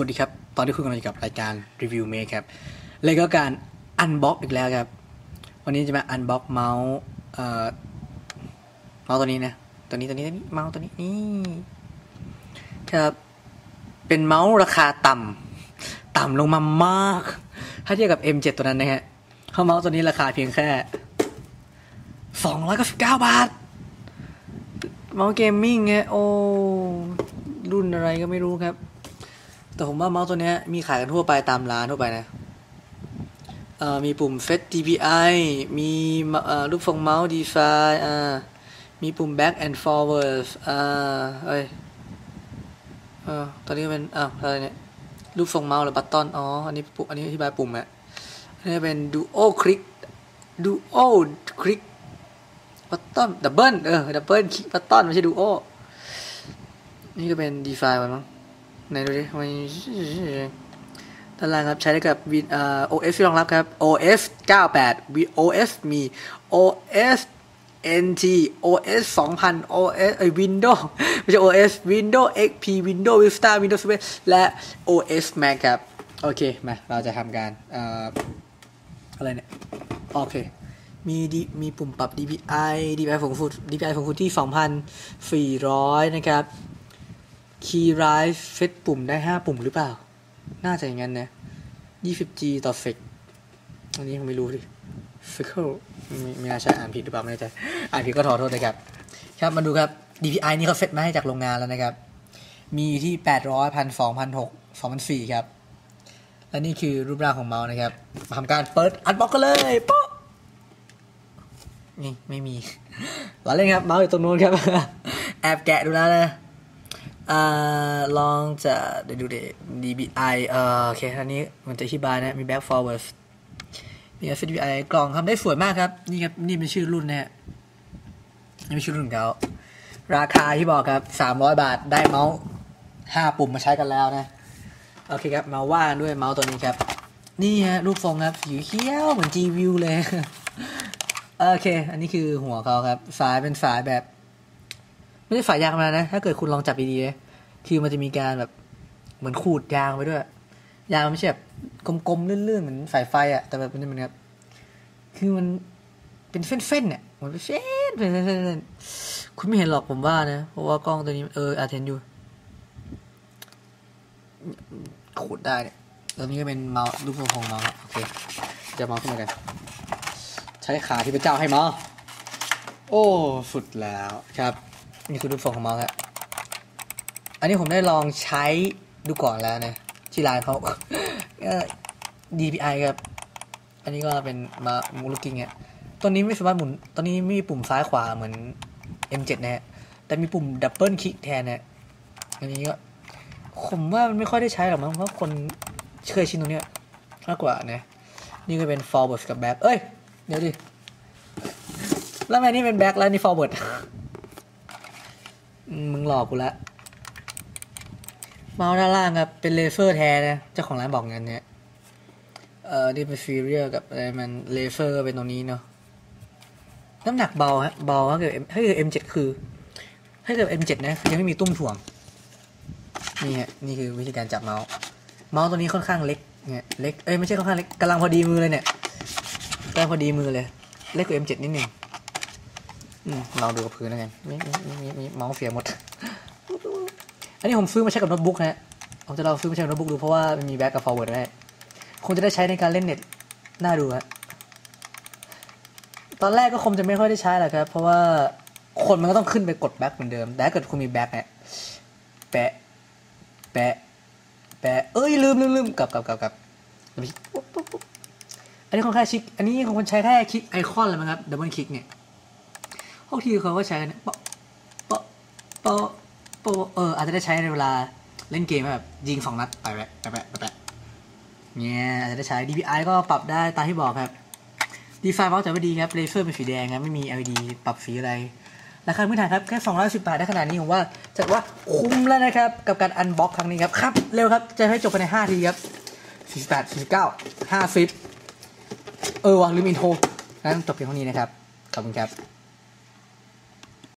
สวัสดีครับ ตอนที่คุณกำลังอยู่กับรายการรีวิวเมคครับเลยก็การอันบ็อกอีกแล้วครับ วันนี้จะมาอันบ็อกเมาส์เอ่อเมาส์ตัวนี้นะ ตัวนี้ตัวนี้ตัวนี้เมาส์ตัวนี้นี่ครับเป็นเมาส์ราคาต่ำต่ำลงมามาก ถ้าเทียบกับ M7 ตัวนั้นนะฮะเพราเมาส์ตัวนี้ราคาเพียงแค่สองร้อยเก้าสิบเก้าบาท เมาส์เกมมิ่งไงโอ้รุ่นอะไรก็ไม่รู้ครับ แต่ผมว่าเมาส์ตัวนี้มีขายกันทั่วไปตามร้านทั่วไปนะเอ่อมีปุ่ม Fetch DPI มีเอ่อรูปทรงเมาส์ Define อ่ามีปุ่ม Back and Forward อ่าเอ้ยเออตอนนี้เป็นอ้าอะไรเนี่ยรูปทรงเมาส์หรือบัตตอนอ๋ออันนี้ปุ่มอันนี้อธิบายปุ่มอะอันนี้เป็น Duo Click Duo Click บัตตอนดับเบิลเออดับเบิลคลิกบัตตอนไม่ใช่ Duo นี่ก็เป็น Define มั้ง ไหนดูดิทำไมด้านล่างครับ ใช้ได้กับ Win เอ่อ OS ที่รองรับครับ OS 98 V- OS มี OS NT OS 2000 OS เอ้ย Windows ไม่ใช่ OS Windows XP Windows Vista Windows 11และ OS Mac ครับ โอเค มา เราจะทำการเอ่ออะไรเนี่ย โอเคมีดีมีปุ่มปรับ DPI DPI สูงสุด DPI สูงสุดที่ 2,400 นะครับ คีย์ไรฟ์เฟซปุ่มได้ 5 ปุ่มหรือเปล่า น่าจะอย่างนั้นนะ 20G ต่อเฟกอันนี้ผมไม่รู้ดิเฟกไม่ไม่น่าใช่อ่านผิดหรือเปล่าไม่แน่ใจอ่านผิดก็ขอโทษเลยครับ ครับมาดูครับ DPI นี่เขาเซตมาให้จากโรงงานแล้วนะครับ มีอยู่ที่ 800 1 2 0 0 6 2004 ครับ และนี่คือรูปร่างของเมาส์นะครับมาทำการเปิดอันบ็อกกันเลยป๊ะนี่ไม่มีเราเล่นครับเมาส์อยู่ตรงนู้นครับ แอบแกะดูแล้วนะ อ่าลองจะเดี๋ยวดูดิ DBI เอ่อโอเคอันนี้มันจะอธิบายนะ มี back forward มี SDBI กล่องทำได้สวยมากครับ นี่ครับ นี่เป็นชื่อรุ่นนะฮะนี่เป็นชื่อรุ่นของเขาราคาที่บอกครับ 300 บาทได้เมาส์ 5 ปุ่มมาใช้กันแล้วนะ โอเคครับ มาว่าด้วยเมาส์ตัวนี้ครับ นี่ฮะ รูปทรงครับสีเขียวเหมือน G View เลย โอเค อันนี้คือหัวเขาครับ สายเป็นสายแบบ ไม่ใช่สายยางมานะ ถ้าเกิดคุณลองจับดีๆนะคือมันจะมีการแบบเหมือนขูดยางไปด้วย ยางมันไม่ใช่แบบกลมๆลื่นๆเหมือนสายไฟอะแต่แบบนี้มันครับคือมันเป็นเส้นๆเนี่ยมันเป็นเส้นเป็นเส้นๆคุณไม่เห็นหรอกผมว่านะ เพราะว่ากล้องตัวนี้เอออาเห็นอยู่ขูดได้เนี่ยตัวนี้ก็เป็นเมาส์รูปทรงของเมาส์โอเค จะเมาส์ขึ้นมากัน ใช้ขาที่พระเจ้าให้มาโอ้ สุดแล้วครับ นี่คือรูปทรงของเมาส์ครับอันนี้ผมได้ลองใช้ดูก่อนแล้วนะที่ร้านเขาก็ DPI ครับ อันนี้ก็เป็นมามูลกิ้งเนี่ยตัวนี้ไม่สามารถหมุนตัวนี้ไม่มีปุ่มซ้ายขวาเหมือน M7 นะฮะ แต่มีปุ่มดับเบิลคลิกแทนนะอันนี้ก็ ผมว่ามันไม่ค่อยได้ใช้หรอกมั้งเพราะคนเคยชินตรงเนี้ยมากกว่านะนี่ก็เป็น forward กับ back เอ้ย เดี๋ยวดิ แล้วทำไมนี่เป็น back แล้วนี่ forward มึงหลอกกูละเมาส์ด้านล่างครับเป็นเลเซอร์แท้นะเจ้าของร้านบอกงั้นเนี่ยเอ่อนี่เป็นซีเรียลกับอะไรมันเลเซอร์เป็นตรงนี้เนาะน้ำหนักเบาฮะเบาถ้าเกิดถ้าเกิด M7 คือถ้าเกิด M7 นะคือยังไม่มีตุ้มถ่วง นี่ฮะนี่คือวิธีการจับเมาส์เมาส์ตัวนี้ค่อนข้างเล็กเนี่ยเล็กเอ้ยไม่ใช่ค่อนข้างเล็กกำลังพอดีมือเลยเนี่ยกำลังพอดีมือเลย เล็กกว่า M7 นิดหนึ่ง อืมลองดูกับพื้นแล้วกันมีมีมีมีเมาส์เสียหมด อันนี้ผมซื้อมาใช้กับโน้ตบุ๊กนะฮะผมจะลองซื้อมาใช้กับโน้ตบุ๊กดูเพราะว่ามันมีแบ็กกับฟอร์เวิร์ดได้คงจะได้ใช้ในการเล่นเน็ตน่าดูฮะตอนแรกก็คงจะไม่ค่อยได้ใช้แหละครับ เพราะว่าคนมันก็ต้องขึ้นไปกดแบ็กเหมือนเดิม แต่ถ้าเกิดคุณมีแบ็กเนี่ยแปะ แปะ แปะ เอ้ยลืมลืมลืมกลับกลับกลับกลับอันนี้ของแค่ชิค อันนี้ของคนใช้แค่คลิกไอคอนเลยมั้งครับดับเบิลคลิกเนี่ย พวกทีเขาก็ใช้กันเนี่ยปะปะปะปะเอออาจจะได้ใช้ในเวลาเล่นเกมแบบยิงสองนัดไปแปะไปแปะไปแปะเนี่ยอาจจะได้ใช้ DPI ก็ปรับได้ตามที่บอกครับดีไฟเมาส์แต่ว่าดีครับเลเซอร์เป็นสีแดงครับไม่มี LED ปรับสีอะไรราคาพื้นฐานครับแค่210บาทได้ขนาดนี้ผมว่าจัดว่าคุ้มแล้วนะครับกับการอันบ็อกครั้งนี้ครับครับเร็วครับจะให้จบภายใน5ทีครับ48 49 50เออว่ะลืมอินโทรงั้นจบเพียงเท่านี้นะครับ ขอบคุณครับ